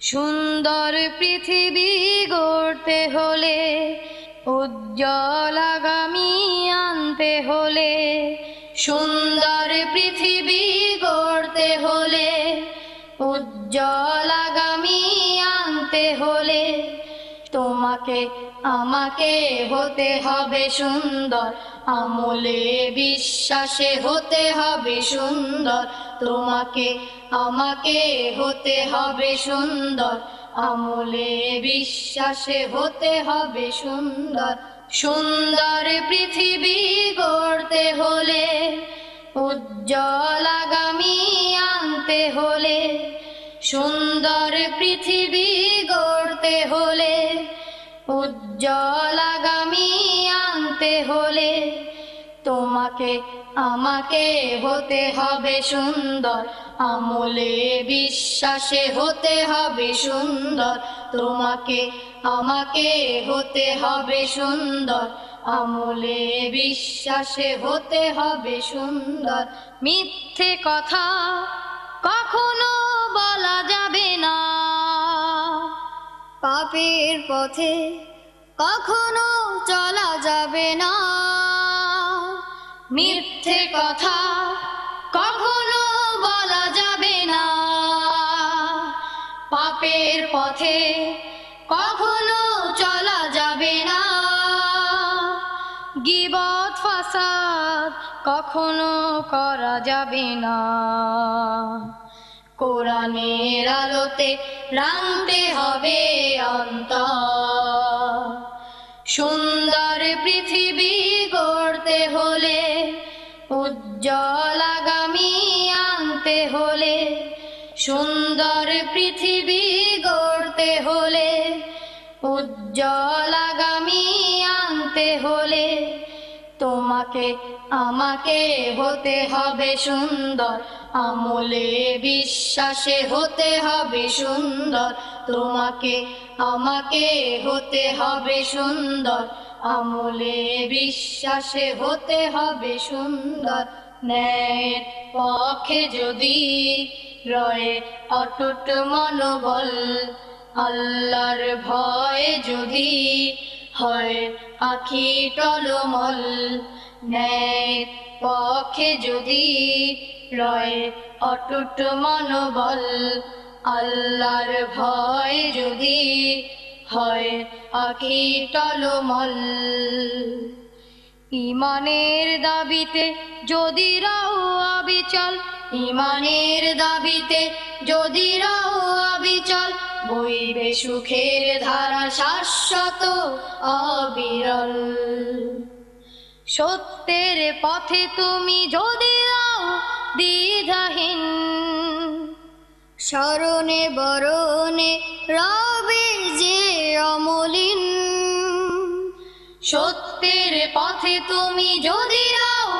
সুন্দর পৃথিবী গড়তে হলে উজ্জ্বল আগামী আনতে হলে, সুন্দর পৃথিবী গড়তে হলে উজ্জ্বল আগামী আনতে হলে, তোমাকে, আমাকে হতে হবে সুন্দর, আমলে বিশ্বাসে হতে হবে সুন্দর তোমাকে, আমাকে হতে হবে সুন্দর। আমলে বিশ্বাসে হতে হবে সুন্দর। সুন্দর পৃথিবী গড়তে হলে, উজ্জ্বল আগামী আনতে হলে, সুন্দর পৃথিবী গড়তে হলে, উজ্জ্বল আগামী আনতে হলে, তোমাকে আমাকে হতে হবে সুন্দর। আমলে বিশ্বাসে হতে হবে সুন্দর। তোমাকে, আমাকে হতে হবে সুন্দর। আমলে বিশ্বাসে হতে হবে সুন্দর। মিথ্যে কথা কখনো বলা যাবে না। পাপের পথে কখনো চলা যাবে না। মিথ্যে কথা কখনো বলা যাবে না। পাপের পথে কখনো চলা যাবে না। গিবত ফাসাদ কখনো করা যাবে না। কোরআনের আলোতে রাঙতে হবে অন্তর। সুন্দর পৃথিবী উজ্জ্বল আগামী আনতে হলে, সুন্দর পৃথিবী গড়তে হলে উজ্জ্বল আগামী আনতে হলে, তোমাকে, আমাকে হতে হবে সুন্দর, আমলে বিশ্বাসে হতে হবে সুন্দর, তোমাকে, আমাকে হতে হবে সুন্দর। আমলে বিশ্বাসে হতে হবে সুন্দর। ন্যায়ের পক্ষে যদি রয়ে অটুট মনোবল, আল্লাহর ভয়ে যদি হয় আখি টলমল। ন্যায় পক্ষে যদি রয় অটুট মনোবল, আল্লাহর ভয় যদি টলমল। ইমানের দাবিতে যদি রাও অবিচল ইমানের দাবিতে যদি রাও অবিচল বইবে সুখের ধারা শাশ্বত অবিরল। সত্যের পথে তুমি যদি রাও দ্বিধাহীন, স্মরণে বরণে রবে সত্যের পথে তুমি যদি রাও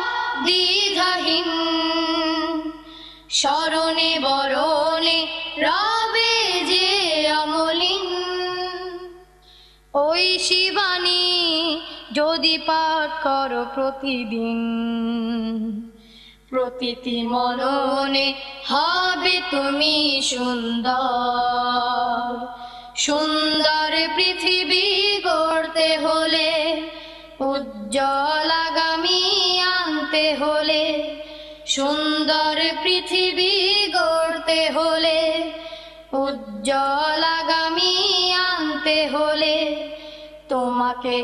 দ্বিধাহীন, স্মরণে, বরণে রবে যে অমলিন। ওই শিবানী যদি পাঠ করো প্রতিদিন, প্রতিটি মননে হবে তুমি সুন্দর। সুন্দর পৃথিবী উজ্জ্বল আগামী আনতে হলে, সুন্দর পৃথিবী গড়তে হলে উজ্জ্বল আনতে হলে, তোমাকে,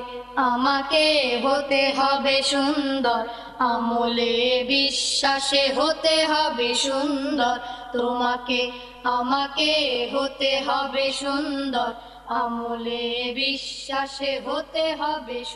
আমাকে হতে হবে সুন্দর, আমলে বিশ্বাসে হতে হবে সুন্দর, তোমাকে, আমাকে হতে হবে সুন্দর, আমলে বিশ্বাসে হতে হবে